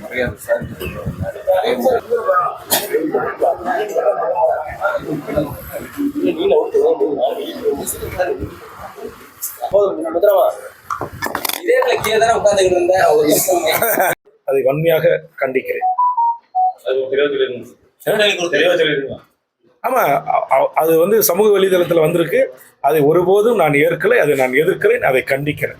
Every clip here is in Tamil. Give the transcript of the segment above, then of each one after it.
நிறைய சார் இதே உட்காந்துக்கிட்டு இருந்தேன் அதை வன்மையாக கண்டிக்கிறேன் ஆமா அ- அ- அது வந்து சமூக வலைதளத்தில் வந்திருக்கு. அதை ஒருபோதும் நான் ஏற்கலை அதை நான் எதிர்க்கிறேன் அதை கண்டிக்கிறேன்.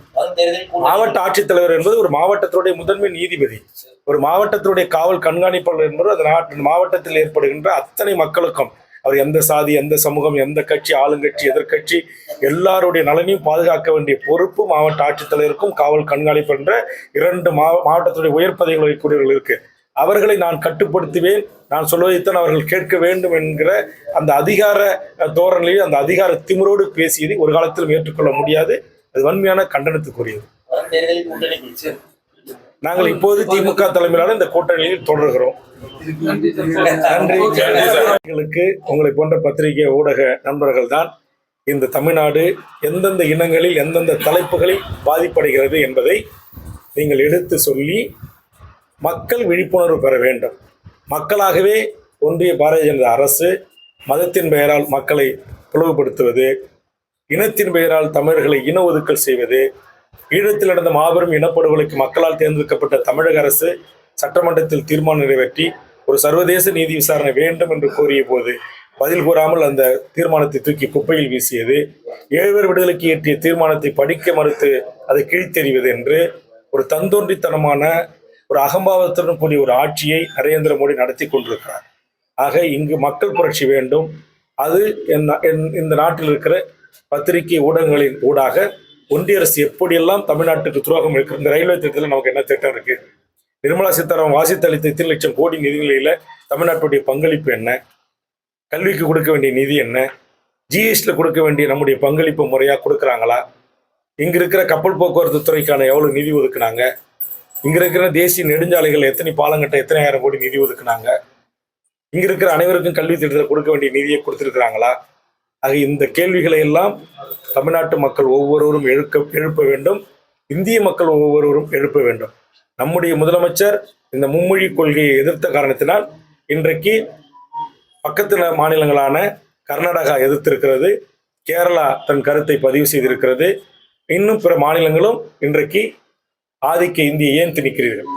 மாவட்ட ஆட்சித்தலைவர் என்பது ஒரு மாவட்டத்தினுடைய முதன்மை நீதிபதி. ஒரு மாவட்டத்தினுடைய காவல் கண்காணிப்பாளர் என்பது அந்த நாட்டு மாவட்டத்தில் ஏற்படுகின்ற அத்தனை மக்களுக்கும் அவர் எந்த சாதி எந்த சமூகம் எந்த கட்சி ஆளுங்கட்சி எதிர்க்கட்சி எல்லாருடைய நலனையும் பாதுகாக்க வேண்டிய பொறுப்பு மாவட்ட ஆட்சித்தலைவருக்கும் காவல் கண்காணிப்பு என்ற இரண்டு மாவட்டத்துடைய உயர் பதவிகள் வைக்கக்கூடியவர்கள் இருக்கு. அவர்களை நான் கட்டுப்படுத்துவேன். நான் சொல்வதைத்தான் அவர்கள் கேட்க வேண்டும் என்கிற அந்த அதிகார தோரணையில் அந்த அதிகார திமிரோடு பேசியதை ஒரு காலத்திலும் ஏற்றுக்கொள்ள முடியாது. அது வன்மையான கண்டனத்துக்குரியது. நாங்கள் இப்போது திமுக தலைமையிலான இந்த கூட்டணியில் தொடர்கிறோம். நன்றி. உங்களை போன்ற பத்திரிகை ஊடக நண்பர்கள் தான் இந்த தமிழ்நாடு எந்தெந்த இனங்களில் எந்தெந்த தலைப்புகளில் பாதிப்படைகிறது என்பதை நீங்கள் எடுத்து சொல்லி மக்கள் விழிப்புணர்வு பெற வேண்டும். மக்களாகவே ஒன்றிய பாரதிய ஜனதா அரசு மதத்தின் பெயரால் மக்களை பிளவுபடுத்துவது இனத்தின் பெயரால் தமிழர்களை இன ஒதுக்கல் செய்வது ஈழத்தில் நடந்த மாபெரும் இனப்படுகொலைக்கு மக்களால் தேர்ந்தெடுக்கப்பட்ட தமிழக அரசு சட்டமன்றத்தில் தீர்மானம் நிறைவேற்றி ஒரு சர்வதேச நீதி விசாரணை வேண்டும் என்று கோரிய போது பதில் கூறாமல் அந்த தீர்மானத்தை தூக்கி குப்பையில் வீசியது. ஏழ்வர் விடுதலைக்கு இயற்றிய தீர்மானத்தை படிக்க மறுத்து அதை கிழித்தெறிவது என்று ஒரு தந்தோன்றித்தனமான ஒரு அகம்பாவத்துடன் கூடிய ஒரு ஆட்சியை நரேந்திர மோடி நடத்தி கொண்டிருக்கிறார். ஆக இங்கு மக்கள் புரட்சி வேண்டும். அது என் என்- இந்த நாட்டில் இருக்கிற பத்திரிகை ஊடகங்களின் ஊடாக ஒன்றிய அரசு எப்படியெல்லாம் தமிழ்நாட்டுக்கு துரோகம் இருக்கு இந்த ரயில்வே திட்டத்தில் நமக்கு என்ன திட்டம் இருக்கு? நிர்மலா சீதாராமன் வாசித்தளித்த எத்தனை லட்சம் கோடி நிதிகளில தமிழ்நாட்டுடைய பங்களிப்பு என்ன? கல்விக்கு கொடுக்க வேண்டிய நிதி என்ன? ஜிஎஸ்டில கொடுக்க வேண்டிய நம்முடைய பங்களிப்பு முறையாக கொடுக்குறாங்களா? இங்கே இருக்கிற கப்பல் போக்குவரத்து துறைக்கான எவ்வளோ நிதி ஒதுக்குனாங்க? இங்க இருக்கிற தேசிய நெடுஞ்சாலைகள் எத்தனை பாலங்கட்ட எத்தனை ஆயிரம் கோடி நிதி ஒதுக்குனாங்க? இங்க இருக்கிற அனைவருக்கும் கல்வி திட்டத்தில் கொடுக்க வேண்டிய நிதியை கொடுத்திருக்கிறாங்களா? ஆக இந்த கேள்விகளை எல்லாம் தமிழ்நாட்டு மக்கள் ஒவ்வொருவரும் எழுக்க எழுப்ப வேண்டும். இந்திய மக்கள் ஒவ்வொருவரும் எழுப்ப வேண்டும். நம்முடைய முதலமைச்சர் இந்த மும்மொழி கொள்கையை எதிர்த்த காரணத்தினால் இன்றைக்கு பக்கத்து மாநிலங்களான கர்நாடகா எதிர்த்திருக்கிறது. கேரளா தன் கருத்தை பதிவு செய்திருக்கிறது. இன்னும் பிற மாநிலங்களும் இன்றைக்கு ஆதிக்க இந்தியை ஏன் திணிக்கிறீர்கள்?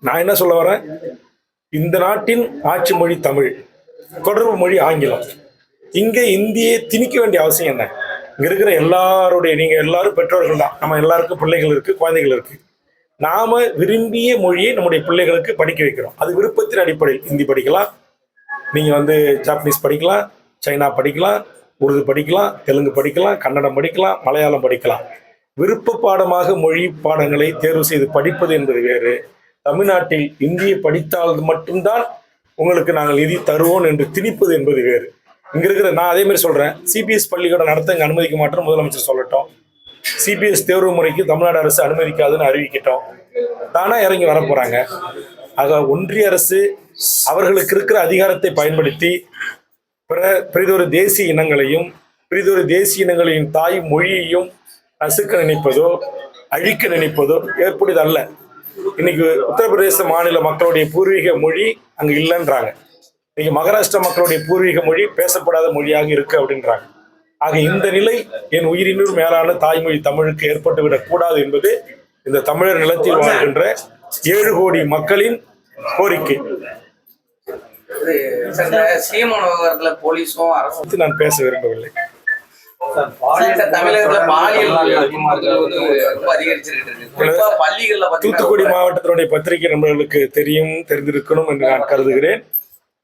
நான் என்ன சொல்ல வரேன்? இந்த நாட்டின் ஆட்சி மொழி தமிழ் தொடர்பு மொழி ஆங்கிலம். இங்கே இந்தியை திணிக்க வேண்டிய அவசியம் என்ன? இங்க இருக்கிற எல்லாருடைய நீங்க எல்லாரும் பெற்றோர்கள் தான். நம்ம எல்லாருக்கும் பிள்ளைகள் இருக்கு குழந்தைகள் இருக்கு. நாம விரும்பிய மொழியை நம்முடைய பிள்ளைகளுக்கு படிக்க வைக்கிறோம். அது விருப்பத்தின் அடிப்படையில். ஹிந்தி படிக்கலாம் நீங்க வந்து ஜாப்பனீஸ் படிக்கலாம் சைனா படிக்கலாம் உருது படிக்கலாம் தெலுங்கு படிக்கலாம் கன்னடம் படிக்கலாம் மலையாளம் படிக்கலாம். விருப்ப பாடமாக மொழி பாடங்களை தேர்வு செய்து படிப்பது என்பது வேறு. தமிழ்நாட்டில் இந்திய படித்தால் மட்டும்தான் உங்களுக்கு நாங்கள் நிதி தருவோம் என்று திணிப்பது என்பது வேறு. இங்க இருக்கிற நான் அதே மாதிரி சொல்றேன். சிபிஎஸ் பள்ளிக்கூடம் நடத்த இங்கே அனுமதிக்க மாட்டோம் முதலமைச்சர் சொல்லட்டும். சிபிஎஸ் தேர்வு முறைக்கு தமிழ்நாடு அரசு அனுமதிக்காதுன்னு அறிவிக்கிட்டோம். தானா இறங்கி வர போறாங்க. ஆக ஒன்றிய அரசு அவர்களுக்கு இருக்கிற அதிகாரத்தை பயன்படுத்தி பிற பிறிதொரு தேசிய இனங்களையும் பிறிதொரு தேசிய இனங்களின் தாய் மொழியையும் நசுக்க நினைப்பதோ அழிக்க நினைப்பதோ ஏற்புடையது அல்ல இன்னைக்கு உத்தரப்பிரதேச மாநில மக்களுடைய பூர்வீக மொழி அங்க இல்லைன்றாங்க. இன்னைக்கு மகாராஷ்டிரா மக்களுடைய பூர்வீக மொழி பேசப்படாத மொழியாக இருக்கு அப்படின்றாங்க. ஆக இந்த நிலை என் உயிரினும் மேலான தாய்மொழி தமிழுக்கு ஏற்பட்டு விடக்கூடாது என்பது இந்த தமிழர் நிலத்தில் வாழ்கின்ற ஏழு கோடி மக்களின் கோரிக்கை. சீமான் விவகாரத்துல போலீஸும் குறித்து நான் பேச விரும்பவில்லை. தூத்துக்குடி மாவட்டத்தினுடைய பத்திரிகை நண்பர்களுக்கு தெரியும் தெரிந்திருக்கணும் என்று நான் கருதுகிறேன்.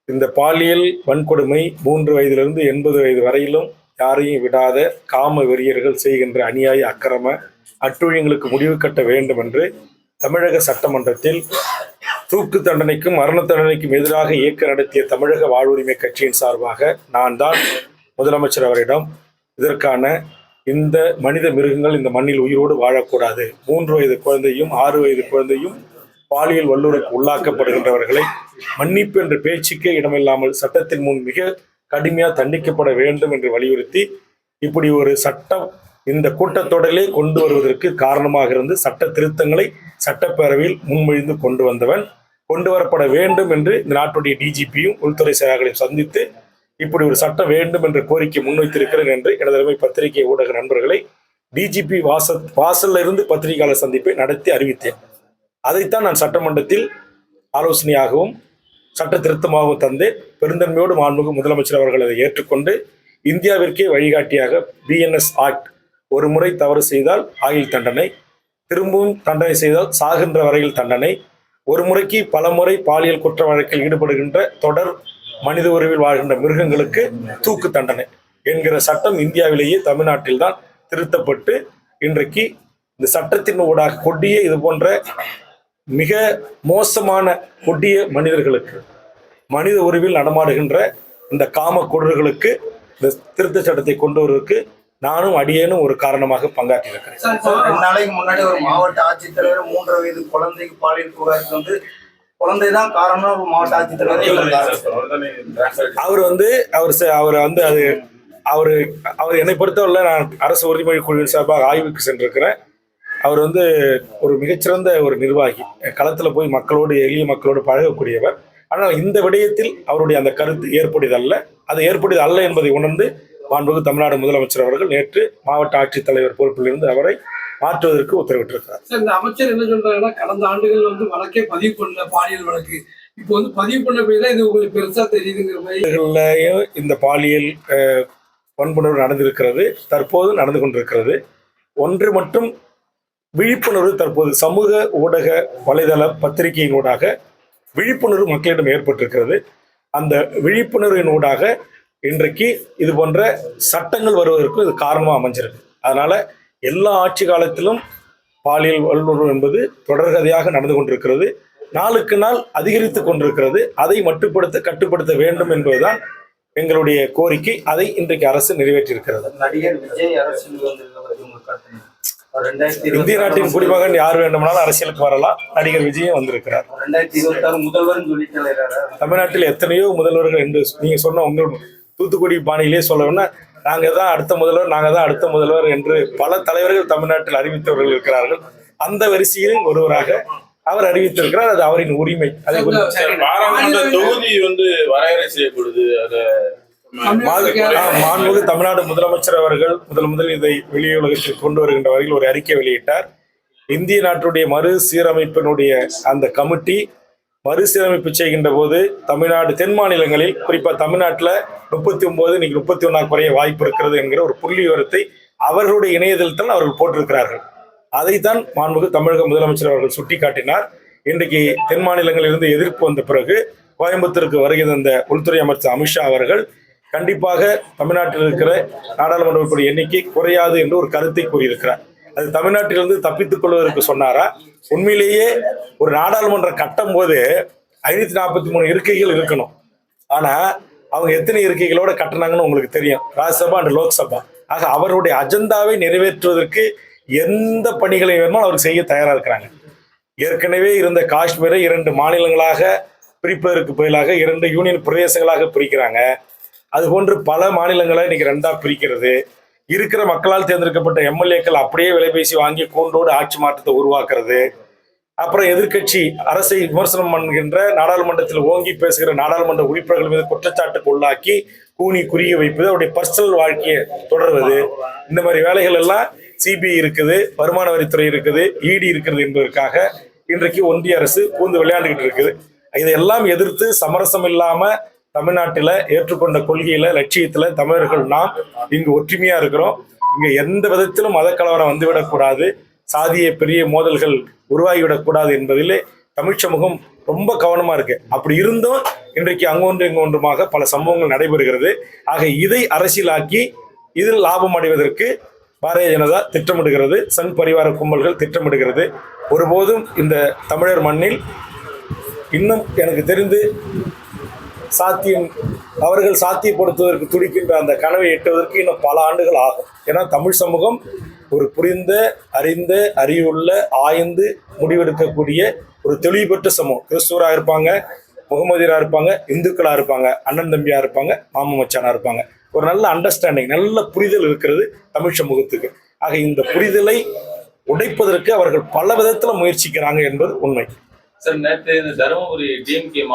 இந்த பாலியல் வன்கொடுமை மூன்று வயதிலிருந்து எண்பது வயது வரையிலும் யாரையும் விடாத காம வெறியர்கள் செய்கின்ற அநியாய அக்கிரம அட்டுழியங்களுக்கு முடிவு கட்ட வேண்டும் என்று தமிழக சட்டமன்றத்தில் தூக்கு தண்டனைக்கும் மரண தண்டனைக்கும் எதிராக இயக்க நடத்திய தமிழக வாழ்வுரிமை கட்சியின் சார்பாக நான் தான் முதலமைச்சர் அவரிடம் இதற்கான இந்த மனித மிருகங்கள் இந்த மண்ணில் உயிரோடு வாழக்கூடாது. மூன்று வயது குழந்தையும் ஆறு வயது குழந்தையும் பாலியல் வல்லுறைக்கு உள்ளாக்கப்படுகின்றவர்களை மன்னிப்பு என்ற பேச்சுக்கே இடமில்லாமல் சட்டத்தின் முன் மிக கடுமையாக தண்டிக்கப்பட வேண்டும் என்று வலியுறுத்தி இப்படி ஒரு சட்டம் இந்த கூட்டத்தொடரிலே கொண்டு வருவதற்கு காரணமாக இருந்து சட்ட திருத்தங்களை சட்டப்பேரவையில் முன்மொழிந்து கொண்டு வந்தவன் கொண்டு வரப்பட வேண்டும் என்று இந்த நாட்டுடைய டிஜிபியும் உள்துறை செயலாளர்களையும் சந்தித்து இப்படி ஒரு சட்டம் வேண்டும் என்ற கோரிக்கை முன்வைத்திருக்கிறேன் என்று எனது அருமை பத்திரிகை ஊடக நண்பர்களை டிஜிபி வாச வாசல்ல இருந்து பத்திரிகையாளர் சந்திப்பை நடத்தி அறிவித்தேன். அதைத்தான் நான் சட்டமன்றத்தில் ஆலோசனையாகவும் சட்ட திருத்தமாகவும் தந்து பெருந்தன்மையோடு மாண்புமிகு முதலமைச்சர் அவர்கள் அதை ஏற்றுக்கொண்டு இந்தியாவிற்கே வழிகாட்டியாக பிஎன்எஸ் ஆக்ட் ஒரு முறை தவறு செய்தால் ஆயுள் தண்டனை திரும்பவும் தண்டனை செய்தால் சாகின்ற வரையில் தண்டனை ஒரு முறைக்கு பல முறை பாலியல் குற்ற வழக்கில் ஈடுபடுகின்ற தொடர் மனித உறவில் வாழ்கின்ற மிருகங்களுக்கு தூக்கு தண்டனை என்கிற சட்டம் இந்தியாவிலேயே தமிழ்நாட்டில்தான் திருத்தப்பட்டு இன்றைக்கு இந்த சட்டத்தின் ஊடாக கொடிய இது போன்ற மிக மோசமான கொடிய மனிதர்களுக்கு மனித உருவில் நடமாடுகின்ற இந்த காம கொடர்களுக்கு இந்த திருத்த சட்டத்தை கொண்டு வருவதற்கு நானும் அடியேனும் ஒரு காரணமாக பங்காற்றியிருக்கிறேன். இருக்கிறேன் ரெண்டு நாளைக்கு முன்னாடி ஒரு மாவட்ட ஆட்சித்தலைவர் மூன்று வயது குழந்தைக்கு பாலியல் புகாருக்கு வந்து குழந்தை தான் காரணம் மாவட்ட ஆட்சித்தலைவர். அவர் வந்து அவர் ச- அவர் வந்து அது அவர் அவர் என்னை பொறுத்தவரை நான் அரசு உறுதிமொழி குழுவின் சார்பாக ஆய்வுக்கு சென்றிருக்கிறேன். அவர் வந்து ஒரு மிகச்சிறந்த ஒரு நிர்வாகி. களத்தில் போய் மக்களோடு எளிய மக்களோடு பழகக்கூடியவர். ஆனால் இந்த விடயத்தில் அவருடைய அந்த கருத்து ஏற்புடையதல்ல. அது ஏற்புடையது அல்ல என்பதை உணர்ந்து மாண்புமிகு தமிழ்நாடு முதலமைச்சர் அவர்கள் நேற்று மாவட்ட ஆட்சித்தலைவர் பொறுப்பிலிருந்து அவரை மாற்றுவதற்கு உத்தரவிட்டிருக்கிறார். சார் இந்த அமைச்சர் என்ன சொல்றாங்கன்னா கடந்த ஆண்டுகள் வந்து வழக்கே பதிவு பண்ணல பாலியல் வழக்கு. இப்போ வந்து பதிவு பண்ண போய் தான் இது உங்களுக்கு பெருசா தெரியுதுங்கிற மாதிரி. இந்த பாலியல் வன்புணர்வு நடந்திருக்கிறது தற்போது நடந்து கொண்டிருக்கிறது. ஒன்று மட்டும் விழிப்புணர்வு தற்போது சமூக ஊடக வலைதள பத்திரிகையினூடாக விழிப்புணர்வு மக்களிடம் ஏற்பட்டிருக்கிறது. அந்த விழிப்புணர்வின் ஊடாக இன்றைக்கு இது போன்ற சட்டங்கள் வருவதற்கு இது காரணமாக அமைஞ்சிருக்கு. அதனால எல்லா ஆட்சி காலத்திலும் பாலியல் வல்லுறவு என்பது தொடர்கதையாக நடந்து கொண்டிருக்கிறது. நாளுக்கு நாள் அதிகரித்து கொண்டிருக்கிறது. அதை மட்டுப்படுத்த கட்டுப்படுத்த வேண்டும் என்பதுதான் எங்களுடைய கோரிக்கை. அதை இன்றைக்கு அரசு நிறைவேற்றியிருக்கிறது. நடிகர் விஜய் இந்திய நாட்டின் குடிமகன் யார் வேண்டுமானாலும் அரசியலுக்கு வரலாம். நடிகர் விஜயும் வந்திருக்கிறார். தமிழ்நாட்டில் எத்தனையோ முதல்வர்கள் என்று நீங்க சொன்ன உங்கள் தூத்துக்குடி பாணியிலே சொல்லணும்னா நாங்க தான் அடுத்த முதல்வர் நாங்க தான் அடுத்த முதல்வர் என்று பல தலைவர்கள் தமிழ்நாட்டில் அறிவித்தவர்கள் இருக்கிறார்கள். அந்த வரிசையில் ஒருவராக அவர் அறிவித்திருக்கிறார் அது அவரின் உரிமை. அதை பாராளுமன்ற தொகுதி வந்து வரையறை செய்யப்படுது அத மாண்புமிகு தமிழ்நாடு முதலமைச்சர் அவர்கள் முதல் முதல் இதை வெளியுலகத்தில் கொண்டு வருகின்ற வரையில் ஒரு அறிக்கை வெளியிட்டார். இந்திய நாட்டுடைய மறுசீரமைப்பினுடைய அந்த கமிட்டி மறுசீரமைப்பு செய்கின்ற போது தமிழ்நாடு தென் மாநிலங்களில் குறிப்பாக தமிழ்நாட்டில் முப்பத்தி ஒன்பது இன்னைக்கு முப்பத்தி ஒன்றா குறைய வாய்ப்பு இருக்கிறது என்கிற ஒரு புள்ளி விவரத்தை அவர்களுடைய இணையதளத்தில் அவர்கள் போட்டிருக்கிறார்கள். அதைத்தான் மாண்புமிகு தமிழக முதலமைச்சர் அவர்கள் சுட்டிக்காட்டினார். இன்றைக்கு தென் மாநிலங்களிலிருந்து எதிர்ப்பு வந்த பிறகு கோயம்புத்தூருக்கு வருகை தந்த உள்துறை அமைச்சர் அமித்ஷா அவர்கள் கண்டிப்பாக தமிழ்நாட்டில் இருக்கிற நாடாளுமன்ற உறுப்பினர் எண்ணிக்கை குறையாது என்று ஒரு கருத்தை கூறியிருக்கிறார். அது தமிழ்நாட்டிலிருந்து தப்பித்துக் கொள்வதற்கு சொன்னாரா? உண்மையிலேயே ஒரு நாடாளுமன்றம் கட்டும் போது ஐநூத்தி நாற்பத்தி மூணு இருக்கைகள் இருக்கணும். ஆனா அவங்க எத்தனை இருக்கைகளோட கட்டினாங்கன்னு உங்களுக்கு தெரியும். ராஜ்யசபா அண்ட் லோக்சபா. ஆக அவருடைய அஜெண்டாவை நிறைவேற்றுவதற்கு எந்த பணிகளை வேணுமோ அவர் செய்ய தயாரா இருக்கிறாங்க. ஏற்கனவே இருந்த காஷ்மீரை இரண்டு மாநிலங்களாக பிரிப்பதற்கு பதிலாக இரண்டு யூனியன் பிரதேசங்களாக பிரிக்கிறாங்க. அதுபோன்று பல மாநிலங்களை இன்னைக்கு ரெண்டா பிரிக்கிறது. இருக்கிற மக்களால் தேர்ந்தெடுக்கப்பட்ட எம்எல்ஏக்கள் அப்படியே விலைபேசி வாங்கி கூண்டோடு ஆட்சி மாற்றத்தை உருவாக்குறது. அப்புறம் எதிர்க்கட்சி அரசை விமர்சனம் பண்ணுகின்ற நாடாளுமன்றத்தில் ஓங்கி பேசுகிற நாடாளுமன்ற உறுப்பினர்கள் மீது குற்றச்சாட்டுக்கு உள்ளாக்கி கூனி குறிய வைப்பது அவருடைய பர்சனல் வாழ்க்கையை தொடர்வது. இந்த மாதிரி வேலைகள் எல்லாம் சிபிஐ இருக்குது வருமான வரித்துறை இருக்குது இடி இருக்கிறது என்பதற்காக இன்றைக்கு ஒன்றிய அரசு பூந்து விளையாண்டுகிட்டு இருக்குது. இதையெல்லாம் எதிர்த்து சமரசம் இல்லாமல் தமிழ்நாட்டில் ஏற்றுக்கொண்ட கொள்கையில லட்சியத்துல தமிழர்கள் நாம் இங்கு ஒற்றுமையா இருக்கிறோம். இங்க எந்த விதத்திலும் மதக்கலவரம் வந்துவிடக்கூடாது சாதிய பெரிய மோதல்கள் உருவாகிவிடக்கூடாது என்பதிலே தமிழ் சமூகம் ரொம்ப கவனமா இருக்கு. அப்படி இருந்தும் இன்றைக்கு அங்கொன்று இங்கொன்றுமாக பல சம்பவங்கள் நடைபெறுகிறது. ஆக இதை அரசியலாக்கி இதில் லாபம் அடைவதற்கு பாரதிய ஜனதா திட்டமிடுகிறது. சங் பரிவார கும்பல்கள் திட்டமிடுகிறது. ஒருபோதும் இந்த தமிழர் மண்ணில் இன்னும் எனக்கு தெரிந்து சாத்தியம் அவர்கள் சாத்தியப்படுத்துவதற்கு துடிக்கின்ற அந்த கனவை எட்டுவதற்கு இன்னும் பல ஆண்டுகள் ஆகும். ஏன்னா தமிழ் சமூகம் ஒரு புரிந்த அறிந்த அறிவுள்ள ஆய்ந்து முடிவெடுக்கக்கூடிய ஒரு தெளிவு பெற்ற சமூகம். கிறிஸ்துவராக இருப்பாங்க முகமதியராக இருப்பாங்க இந்துக்களாக இருப்பாங்க அண்ணன் தம்பியாக இருப்பாங்க மாமன் மச்சானாக இருப்பாங்க. ஒரு நல்ல அண்டர்ஸ்டாண்டிங் நல்ல புரிதல் இருக்கிறது தமிழ் சமூகத்துக்கு. ஆக இந்த புரிதலை உடைப்பதற்கு அவர்கள் பல விதத்தில் முயற்சிக்கிறாங்க என்பது உண்மை. சார் நேற்று இந்த தருமபுரி டிஎம்கே